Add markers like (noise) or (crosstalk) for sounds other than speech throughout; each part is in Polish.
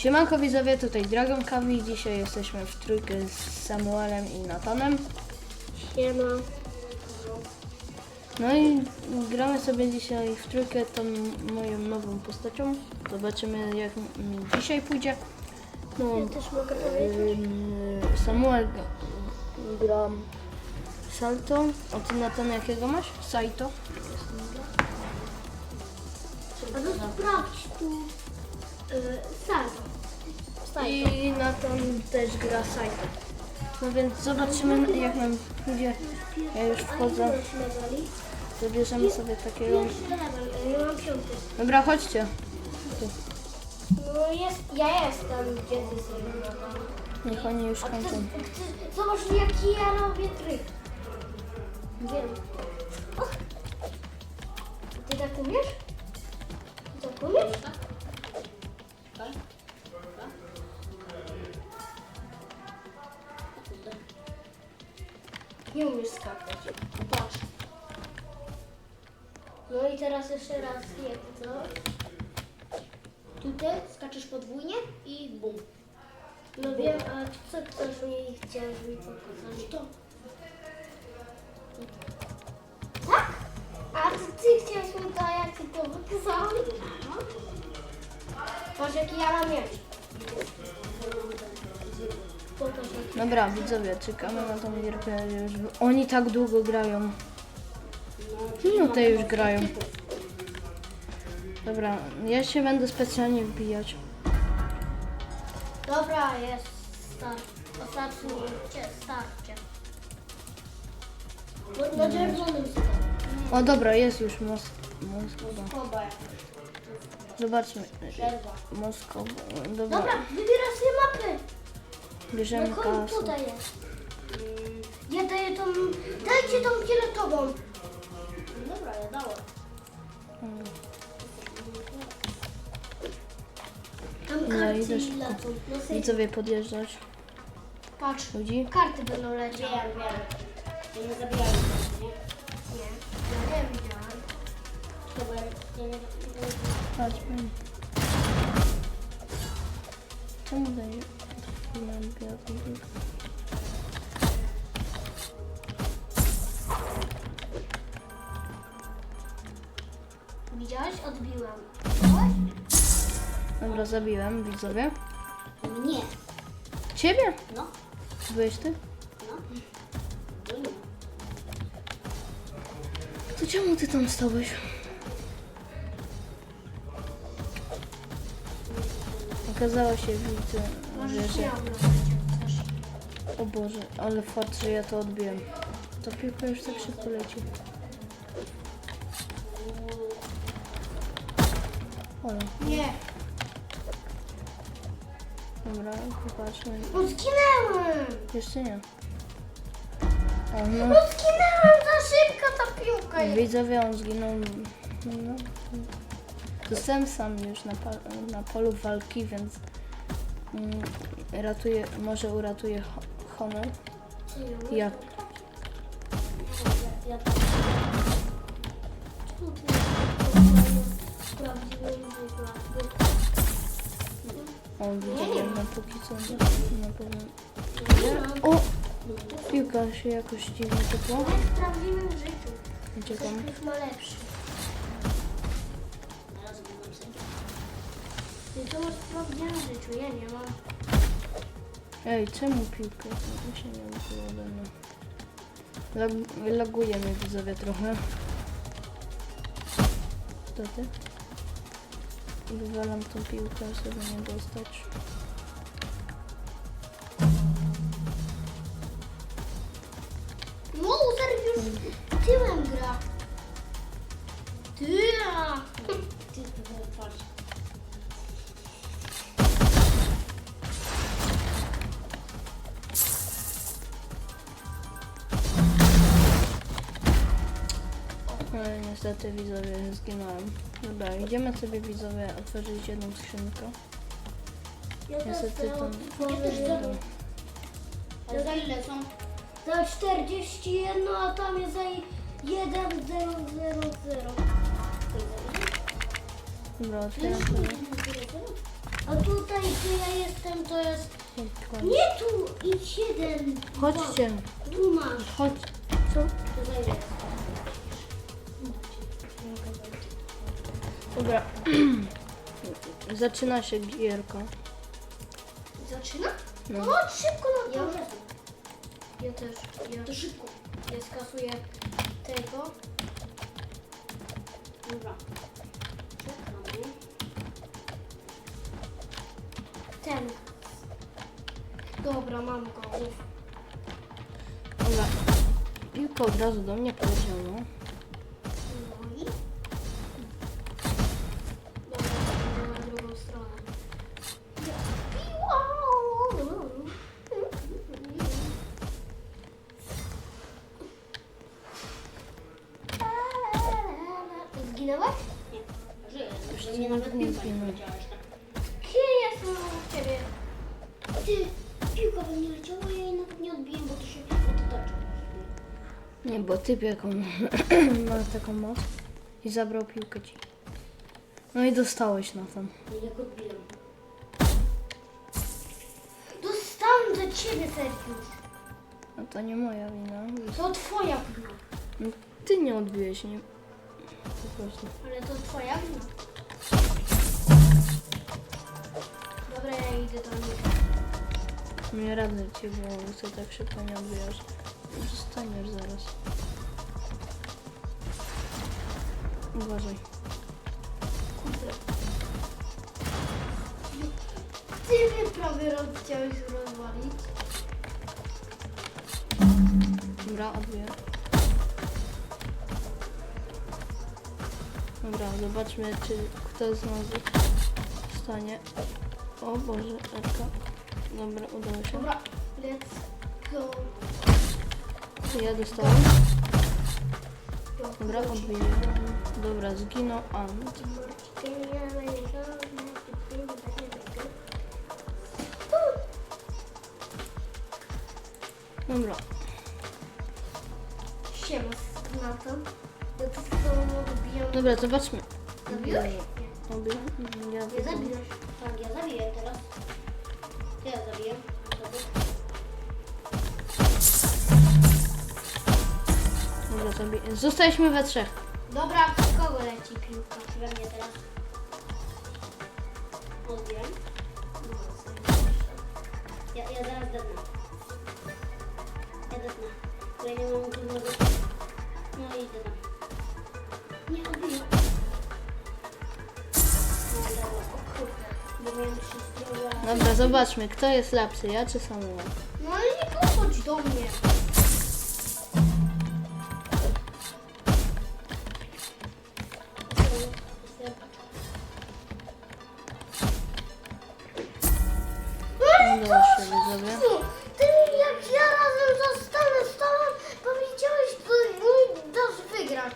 Siemanko widzowie, tutaj Dragon Kawi. Dzisiaj jesteśmy w trójkę z Samuelem i Natanem. Siema. No i gramy sobie dzisiaj w trójkę tą moją nową postacią. Zobaczymy jak mi dzisiaj pójdzie. No, Ja też mogę powiedzieć. ym, Samuel g- gra Salto. A ty Natan jakiego masz? Saito. A to sprawdź tu sam. Staj. I Natan też gra Saito. No więc zobaczymy jak nam pójdzie. Ja już wchodzę. Zabierzemy sobie takiego... Pierwszy level, ja mam piąty. Dobra, chodźcie. No jest, ja jestem, gdzie ty sobie Niech oni już A ty, kończą. ty, zobacz jaki ja robię tryk. Wiem. Och. Ty tak umiesz? Ty tak umiesz? Nie umiesz skakać. Patrz. No i teraz jeszcze raz jedno. Tutaj skaczesz podwójnie i bum. No wiem, a co ktoś mi chciał mi pokazać? To. Tak? A ty, ty chciałeś mi to, jak ci to wykazałem? Patrz jaki ja mam miecz. Dobra, widzowie, czekamy na tą gierkę już. Oni tak długo grają. Minutę już grają. Dobra, ja się będę specjalnie wbijać. Dobra, jest start. Ostatni starcie. Na czerwonym. O dobra, jest już Mos Moskowa. Koba. Zobaczmy. Moskowa. Dobra, Dobra, wybierasz sobie mapy. Bierzemy No kasę. tutaj jest. Ja daję tą... Dajcie tą fioletową. Dobra, ja dałem. Tam No, karty i szybko. lecą. No. Widzowie podjeżdżać. Patrz, Ludzi. karty będą lecieć. Wiem, wiem. Ja nie zabijałem nie? Nie. Ja nie widziałem. Chyba ja nie... Chodźmy. Czemu daje? Widziałeś? Odbiłem. Widziałeś? Dobra, zabiłem, widzowie. Nie. Ciebie? No. Byłeś ty? No. To czemu ty tam stałeś? Okazało się, widzę, że, że... O Boże, ale fakt, że ja to odbiłem. To piłka już tak szybko leci. Ole, Nie. dobra, popatrzmy. No zginęłem. Jeszcze nie. O, no. No zginęłem za szybko ta piłka. Widzowie, on zginął. No. Zostałem sam już na, pa- na polu walki, więc mm, ratuje, może uratuje ho- honor. Ja. Ja tak. On widzowie, no póki co na O! Piłka się jakoś dziwnie ciepła. w prawdziwym życiu. Uciekam. Ktoś ma lepszy. To masz w prawdziwym życiu, ja nie mam. Ej, czemu piłka? To się nie uczyło ode mnie. Lag, laguje mnie widzowie trochę. To ty? Wywalam tą piłkę, żeby nie dostać. No, Uzer już tyłem gra. Niestety widzowie zginąłem. Dobra, idziemy sobie widzowie otworzyć jedną skrzynkę. Ja Niestety tam to... Ale za ile są? Za 41, a tam jest za 1, 0, 0, 0. Dobra, otwieram sobie. 0, 0? A tutaj, gdzie ja jestem, to jest... Nie tu, idź jeden. Chodźcie, Tu masz. chodź. Co? To zajmę. Dobra. (clears throat) Zaczyna się gierka. Zaczyna? No. No chodź szybko na to. Ja, ja też. Ja, to szybko. Ja skasuję tego. Dobra. Czekamy. Ten. Dobra, mam go. Uf. Dobra. Piłka od razu do mnie poleciała. Ty, piłka we mnie leciała, ja jej nawet nie odbiłem, bo to się otoczyło. Nie, bo typ jaką (clears throat) ma taką moc i zabrał piłkę ci. No i dostałeś na to. Jak odbiłem. Dostałem do ciebie, Sergiusz. No to nie moja wina. To twoja wina. No, ty nie odbiłeś, nie? Po prostu. Ale to twoja wina. Dobra, ja idę do nich. Nie radzę ci, bo co tak szybko nie odbijasz. Zostaniesz zaraz. Uważaj. Kurde. Ty mnie prawie roz, chciałeś rozwalić. Dobra, odbiję. Dobra, zobaczmy, czy kto z nas stanie. O Boże, Erka. Dobra, udało się. Dobra, let's go. Ja dostałem. Dobra, odbiję. Dobra, zginął Ant. Dobra, Siema, na to. Ja to z tobą odbijam. dobra, zobaczmy. Zabiłeś? Obiję. Ja Nie zabiłeś. Zabiję. Zostaliśmy we trzech. Dobra, z kogo leci piłka? We mnie teraz. Odbiłem. No, Ja, ja zaraz. Ja dednę. Bo ja nie mam żadnego... No i dednę. Nie odbiję. No. Dobra, zobaczmy, kto jest lepszy, ja czy Samuel? No ale nie podchodź do mnie. Udało się, widzowie. Ty jak ja razem zostanę z tobą, powiedziałeś, to nie dasz wygrać.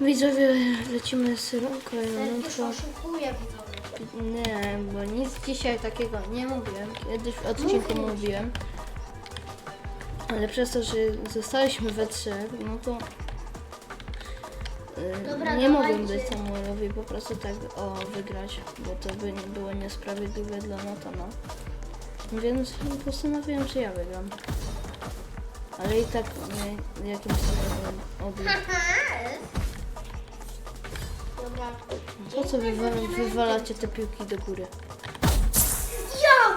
Widzowie, lecimy z kolejną Sergiusz rundką. oszukuje widzowie. Nie, bo nic dzisiaj takiego nie mówiłem. Kiedyś w odcinku Mówiłeś. mówiłem. Ale przez to, że zostaliśmy we trzech, no to yy, Dobra, nie mogłem dawajcie. dać Samuelowi po prostu tak o wygrać, bo to by nie było niesprawiedliwe dla Natana. Więc postanowiłem, że ja wygram. Ale i tak nie, jakimś sposobem odbił. Dobra. Po co wywal- wywalacie te piłki do góry? Ja!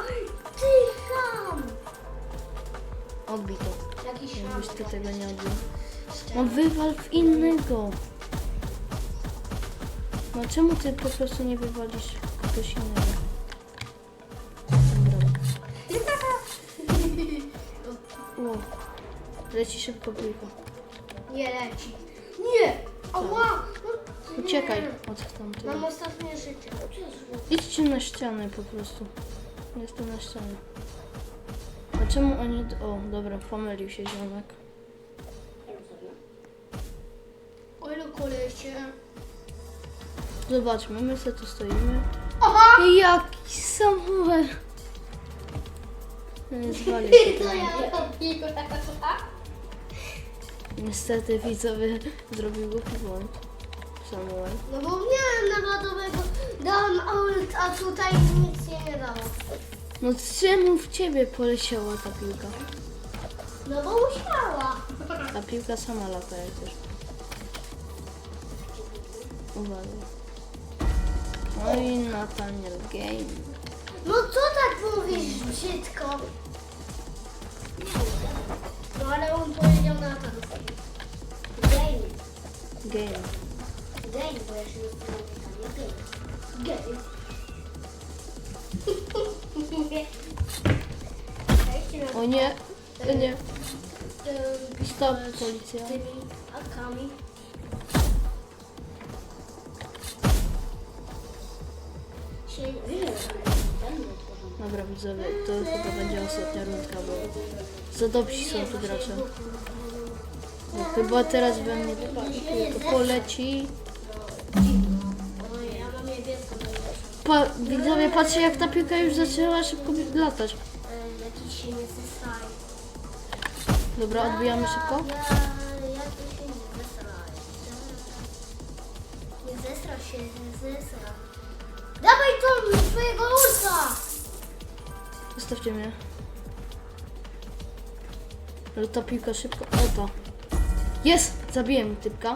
Ty ham! Odbij to. Jakiś. Jakbyś ty tego nie odbił. No wywal w innego. No czemu ty po prostu nie wywalisz kogoś innego? Leci szybko piłka. Nie leci. Nie! Ała! No, Uciekaj nie. od tamtego. Mam ostatnie życie. Idźcie na ścianę po prostu. Jestem na ścianie. A czemu oni... O, dobra, pomylił się ziomek. Oj, no kolesie. Zobaczmy, my sobie tu stoimy. Aha! Jaki Samuel! Nie (laughs) zwalił się Niestety widzowie zrobił głupi błąd. Samuel? No bo miałem narodowego, dałem ult, a tutaj nic się nie dało. No czemu w ciebie poleciała ta piłka? No bo musiała. Ta piłka sama lata jak też. Uwaga. No i Nathaniel Game. No co tak mówisz brzydko? On powiedział na to. Game. Game. Game, bo ja się zastanawiam. Game. Game. O nie, nie. Tym- Stop, policja. Tymi akami. Dobra widzowie, to chyba będzie ostatnia rundka, bo za dobrzy są tu gracze. No, chyba teraz we mnie tylko poleci. Pa, widzowie, patrzcie jak ta piłka już zaczęła szybko latać. Dobra, odbijamy szybko. Dawaj to swojego ulta! Zostawcie mnie. Ale ta piłka szybko. O to. Jest! Zabiłem typka.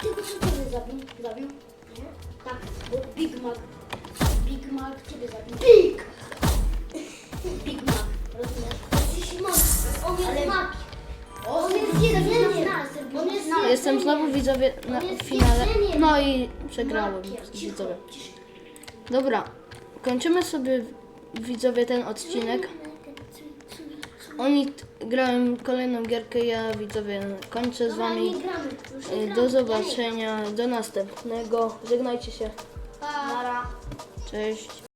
Tylko ciebie zabił? Zabił? Nie? Tak, bo Big Mac. Big Mac ciebie zabił. Big! Big Mac, rozumiesz? Jesteś mocny. On jest Mac. On jest jedzeniem. On jest Jestem znowu widzowie na finale. No i przegrałem widzowie. Dobra, kończymy sobie widzowie ten odcinek. Oni grałem kolejną gierkę, ja widzowie kończę z wami. Y. Do zobaczenia, do następnego. Żegnajcie się. Pa. Cześć.